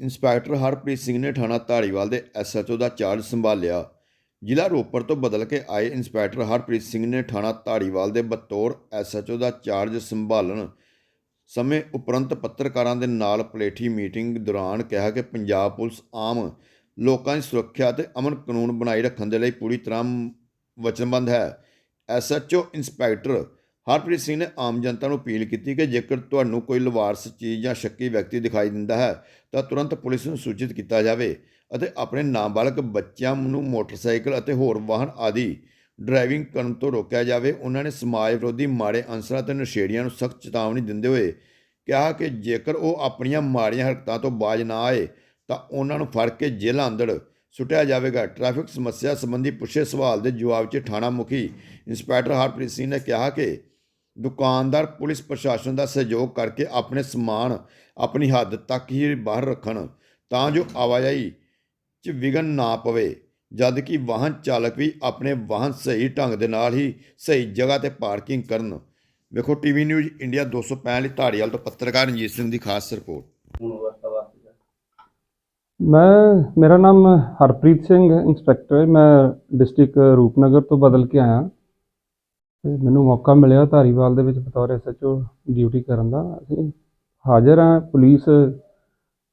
Inspector Harpreet Singh ਨੇ ਥਾਣਾ ਧਾਰੀਵਾਲ ਦੇ ਐਸਐਚਓ ਦਾ ਚਾਰਜ ਸੰਭਾਲਿਆ। ਜ਼ਿਲ੍ਹਾ ਰੋਪੜ ਤੋਂ ਬਦਲ ਕੇ ਆਏ ਇੰਸਪੈਕਟਰ ਹਰਪ੍ਰੀਤ ਸਿੰਘ ਨੇ ਥਾਣਾ ਧਾਰੀਵਾਲ ਦੇ ਬਤੌਰ ਐਸਐਚਓ ਦਾ ਚਾਰਜ ਸੰਭਾਲਣ ਸਮੇਂ ਉਪਰੰਤ ਪੱਤਰਕਾਰਾਂ ਦੇ ਨਾਲ ਪਲੇਠੀ ਮੀਟਿੰਗ ਦੌਰਾਨ ਕਿਹਾ ਕਿ ਪੰਜਾਬ ਪੁਲਿਸ ਆਮ ਲੋਕਾਂ ਦੀ ਸੁਰੱਖਿਆ ਅਤੇ ਅਮਨ ਕਾਨੂੰਨ ਬਣਾਈ ਰੱਖਣ ਦੇ ਲਈ ਪੂਰੀ ਤਰ੍ਹਾਂ ਵਚਨਬੱਧ ਹੈ। ਐਸਐਚਓ ਇੰਸਪੈਕਟਰ ਹਰਪ੍ਰੀਤ ਸਿੰਘ ਨੇ ਆਮ ਜਨਤਾ ਨੂੰ ਅਪੀਲ ਕੀਤੀ ਕਿ ਜੇਕਰ ਤੁਹਾਨੂੰ ਕੋਈ ਲਵਾਰਸ ਚੀਜ਼ ਜਾਂ ਸ਼ੱਕੀ ਵਿਅਕਤੀ ਦਿਖਾਈ ਦਿੰਦਾ ਹੈ, ਤਾਂ ਤੁਰੰਤ ਪੁਲਿਸ ਨੂੰ ਸੂਚਿਤ ਕੀਤਾ ਜਾਵੇ ਅਤੇ ਆਪਣੇ ਨਾਬਾਲਗ ਬੱਚਿਆਂ ਨੂੰ ਮੋਟਰਸਾਈਕਲ ਅਤੇ ਹੋਰ ਵਾਹਨ ਆਦਿ ਡਰਾਈਵਿੰਗ ਕਰਨ ਤੋਂ ਰੋਕਿਆ ਜਾਵੇ। ਉਹਨਾਂ ਨੇ ਸਮਾਜ ਵਿਰੋਧੀ ਮਾੜੇ ਅਨਸਰਾਂ ਤੇ ਨਸ਼ੇੜੀਆਂ ਨੂੰ ਸਖਤ ਚੇਤਾਵਨੀ ਦਿੰਦੇ ਹੋਏ ਕਿਹਾ ਕਿ ਜੇਕਰ ਉਹ ਆਪਣੀਆਂ ਮਾੜੀਆਂ ਹਰਕਤਾਂ ਤੋਂ ਬਾਜ ਨਾ ਆਏ, ਤਾਂ ਉਹਨਾਂ ਨੂੰ ਫੜ ਕੇ ਜੇਲ੍ਹਾਂ ਅੰਦਰ ਸੁੱਟਿਆ ਜਾਵੇਗਾ। ਟ੍ਰੈਫਿਕ ਸਮੱਸਿਆ ਸੰਬੰਧੀ ਪੁੱਛੇ ਸਵਾਲ ਦੇ ਜਵਾਬ 'ਚ ਥਾਣਾ ਮੁਖੀ ਇੰਸਪੈਕਟਰ ਹਰਪ੍ਰੀਤ ਸਿੰਘ ਨੇ ਕਿਹਾ ਕਿ ਦੁਕਾਨਦਾਰ ਪੁਲਿਸ ਪ੍ਰਸ਼ਾਸਨ ਦਾ ਸਹਿਯੋਗ ਕਰਕੇ ਆਪਣੇ ਸਮਾਨ ਆਪਣੀ ਹੱਦ ਤੱਕ ਹੀ ਬਾਹਰ ਰੱਖਣ ਤਾਂ ਜੋ ਆਵਾਜਾਈ 'ਚ ਵਿਘਨ ਨਾ ਪਵੇ ਜਦ ਕਿ ਵਾਹਨ ਚਾਲਕ ਵੀ ਆਪਣੇ ਵਾਹਨ ਸਹੀ ਢੰਗ ਦੇ ਨਾਲ ਹੀ ਸਹੀ ਜਗ੍ਹਾ ਤੇ ਪਾਰਕਿੰਗ ਕਰਨ। ਵੇਖੋ ਟੀਵੀ ਨਿਊਜ਼ ਇੰਡੀਆ 265 ਲਈ ਧਾਰੀਵਾਲ ਤੋਂ ਪੱਤਰਕਾਰ ਰਣਜੀਤ ਸਿੰਘ ਦੀ ਖਾਸ ਰਿਪੋਰਟ। ਮੈਂ ਮੇਰਾ ਨਾਮ ਹਰਪ੍ਰੀਤ ਸਿੰਘ ਇੰਸਪੈਕਟਰ ਹੈ। ਮੈਂ ਡਿਸਟ੍ਰਿਕਟ ਰੂਪਨਗਰ ਤੋਂ ਬਦਲ ਕੇ ਆਇਆ। ਤੇ ਮੈਨੂੰ ਮੌਕਾ ਮਿਲਿਆ ਧਾਰੀਵਾਲ ਦੇ ਵਿੱਚ ਬਤੌਰ ਐਸਐਚਓ ਡਿਊਟੀ ਕਰਨ ਦਾ। ਅਸੀਂ ਹਾਜ਼ਰ ਹਾਂ ਪੁਲਿਸ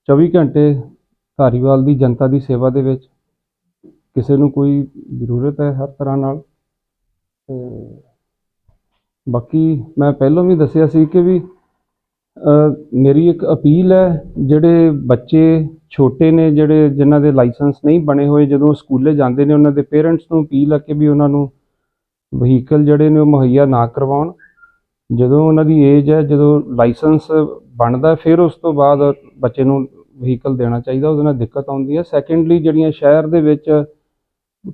24 ਘੰਟੇ ਧਾਰੀਵਾਲ ਦੀ ਜਨਤਾ ਦੀ ਸੇਵਾ ਦੇ ਵਿੱਚ। ਕਿਸੇ ਨੂੰ ਕੋਈ ਜ਼ਰੂਰਤ ਹੈ ਹਰ ਤਰ੍ਹਾਂ ਨਾਲ। ਤੇ ਬਾਕੀ ਮੈਂ ਪਹਿਲਾਂ ਵੀ ਦੱਸਿਆ ਸੀ ਕਿ ਵੀ ਮੇਰੀ ਇੱਕ ਅਪੀਲ ਹੈ ਜਿਹੜੇ ਬੱਚੇ ਛੋਟੇ ਨੇ ਜਿਹੜੇ ਜਿਨ੍ਹਾਂ ਦੇ ਲਾਇਸੈਂਸ ਨਹੀਂ ਬਣੇ ਹੋਏ, ਜਦੋਂ ਸਕੂਲੇ ਜਾਂਦੇ ਨੇ, ਉਹਨਾਂ ਦੇ ਪੇਰੈਂਟਸ ਨੂੰ ਅਪੀਲ ਹੈ ਕਿ ਵੀ ਉਹਨਾਂ ਨੂੰ ਵਹੀਕਲ ਜਿਹੜੇ ਨੇ ਉਹ ਮੁਹੱਈਆ ਨਾ ਕਰਵਾਉਣ। ਜਦੋਂ ਉਹਨਾਂ ਦੀ ਏਜ ਹੈ, ਜਦੋਂ ਲਾਇਸੈਂਸ ਬਣਦਾ ਫਿਰ ਉਸ ਤੋਂ ਬਾਅਦ ਬੱਚੇ ਨੂੰ ਵਹੀਕਲ ਦੇਣਾ ਚਾਹੀਦਾ, ਉਹਦੇ ਨਾਲ ਦਿੱਕਤ ਆਉਂਦੀ ਹੈ। ਸੈਕੰਡਲੀ ਜਿਹੜੀਆਂ ਸ਼ਹਿਰ ਦੇ ਵਿੱਚ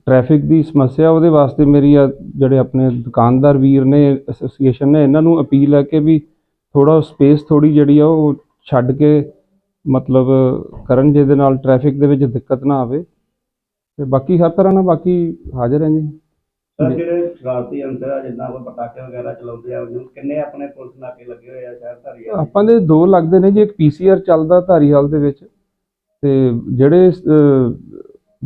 ਟ੍ਰੈਫਿਕ ਦੀ ਸਮੱਸਿਆ, ਉਹਦੇ ਵਾਸਤੇ ਮੇਰੀ ਆ ਜਿਹੜੇ ਆਪਣੇ ਦੁਕਾਨਦਾਰ ਵੀਰ ਨੇ ਐਸੋਸੀਏਸ਼ਨ ਨੇ, ਇਹਨਾਂ ਨੂੰ ਅਪੀਲ ਹੈ ਕਿ ਵੀ ਥੋੜਾ ਸਪੇਸ ਥੋੜੀ ਜਿਹੜੀ ਆ, ਉਹ ਛੱਡ ਕੇ ਮਤਲਬ ਕਰਨ ਜਿਹਦੇ ਨਾਲ ਟ੍ਰੈਫਿਕ ਦੇ ਵਿੱਚ ਦਿੱਕਤ ਨਾ ਆਵੇ। ਤੇ ਬਾਕੀ ਹਰ ਤਰ੍ਹਾਂ ਨਾਲ ਬਾਕੀ ਹਾਜ਼ਰ ਹੈ ਜੀ। ਜੀ। ਜਿਹੜੇ ਸ਼ਰਾਰਤੀ ਅੰਸਰ ਆ ਜਿੱਦਾਂ ਕੋਈ ਪਟਾਕੇ ਵਗੈਰਾ ਚਲਾਉਂਦੇ ਆ, ਉਹਨੂੰ ਕਿੰਨੇ ਆਪਣੇ ਪੁਲਿਸ ਨਾਕੇ ਲੱਗੇ ਹੋਏ ਆ, ਸ਼ਹਿਰ ਧਾਰੀ ਆਪਾਂ ਦੇ ਦੋ ਲੱਗਦੇ ਨੇ ਜੀ, ਇੱਕ ਪੀਸੀਆਰ ਚੱਲਦਾ ਧਾਰੀਵਾਲ ਦੇ ਵਿੱਚ, ਤੇ ਜਿਹੜੇ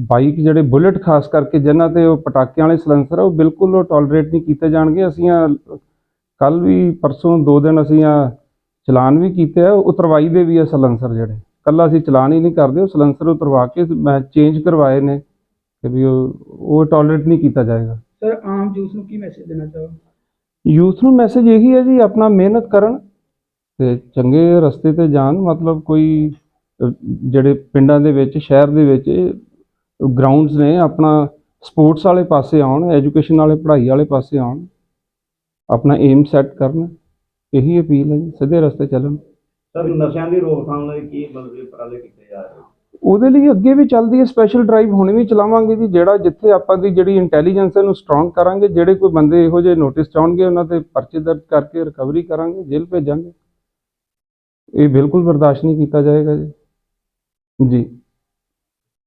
ਬਾਈਕ ਜਿਹੜੇ ਬੁਲਟ ਖਾਸ ਕਰਕੇ ਜਿਨ੍ਹਾਂ ਤੇ ਉਹ ਪਟਾਕਿਆਂ ਵਾਲੇ ਸਲੈਂਸਰ ਆ, ਉਹ ਬਿਲਕੁਲ ਉਹ ਟੋਲਰੇਟ ਨਹੀਂ ਕੀਤੇ ਜਾਣਗੇ। ਅਸੀਂ ਆ ਕੱਲ ਵੀ ਪਰਸੋਂ ਦੋ ਦਿਨ ਅਸੀਂ ਆ ਚਲਾਨ ਵੀ ਕੀਤੇ ਆ, ਉਤਰਵਾਈ ਦੇ ਵੀ ਆ ਸਲੈਂਸਰ ਜਿਹੜੇ। ਕੱਲਾ ਅਸੀਂ ਚਲਾਨ ਹੀ ਨਹੀਂ ਕਰਦੇ, ਉਹ ਸਲੈਂਸਰ ਉਤਰਵਾ ਕੇ ਮੈਂ ਚੇਂਜ ਕਰਵਾਏ ਨੇ, ਕਿ ਵੀ ਉਹ ਉਹ ਟੋਲਰੇਟ ਨਹੀਂ ਕੀਤਾ ਜਾਏਗਾ। ਸਰ ਆਮ ਜੂਸ ਨੂੰ ਕੀ ਮੈਸੇਜ ਦੇਣਾ ਚਾਹੋ ਯੂਥ ਨੂੰ ਮੈਸੇਜ ਇਹੀ ਹੈ ਜੀ ਆਪਣਾ ਮਿਹਨਤ ਕਰਨ ਤੇ ਚੰਗੇ ਰਸਤੇ ਤੇ ਜਾਣ ਮਤਲਬ ਕੋਈ ਜਿਹੜੇ ਪਿੰਡਾਂ ਦੇ ਵਿੱਚ ਸ਼ਹਿਰ ਦੇ ਵਿੱਚ ਗਰਾਊਂਡਸ ਨੇ ਆਪਣਾ ਸਪੋਰਟਸ ਵਾਲੇ ਪਾਸੇ ਆਉਣ ਐਜੂਕੇਸ਼ਨ ਵਾਲੇ ਪੜ੍ਹਾਈ ਵਾਲੇ ਪਾਸੇ ਆਉਣ ਆਪਣਾ ਏਮ ਸੈੱਟ ਕਰਨ ਇਹੀ ਅਪੀਲ ਹੈ ਜੀ ਸਿੱਧੇ ਰਸਤੇ ਚੱਲਣ। ਸਰ ਨਸ਼ਿਆਂ ਦੀ ਰੋਕਥਾਮ ਲਈ ਕੀ ਮਤਲਬ ਕਿ ਉਪਰਾਲੇ ਕੀਤੇ ਜਾ ਰਹੇ ਉਹਦੇ ਲਈ ਅੱਗੇ ਵੀ ਚੱਲਦੀ ਹੈ ਸਪੈਸ਼ਲ ਡਰਾਈਵ ਹੁਣ ਵੀ ਚਲਾਵਾਂਗੇ ਜੀ, ਜਿਹੜਾ ਜਿੱਥੇ ਆਪਾਂ ਦੀ ਜਿਹੜੀ ਇੰਟੈਲੀਜੈਂਸ ਹੈ ਨੂੰ ਸਟਰੋਂਗ ਕਰਾਂਗੇ, ਜਿਹੜੇ ਕੋਈ ਬੰਦੇ ਇਹੋ ਜਿਹੇ ਨੋਟਿਸ ਚਾਉਣਗੇ ਉਹਨਾਂ ਤੇ ਪਰਚੇ ਦਰਜ ਕਰਕੇ ਰਿਕਵਰੀ ਕਰਾਂਗੇ, ਜੇਲ੍ਹ ਭੇਜਾਂਗੇ। ਇਹ ਬਿਲਕੁਲ ਬਰਦਾਸ਼ਤ ਨਹੀਂ ਕੀਤਾ ਜਾਏਗਾ ਜੀ। ਜੀ।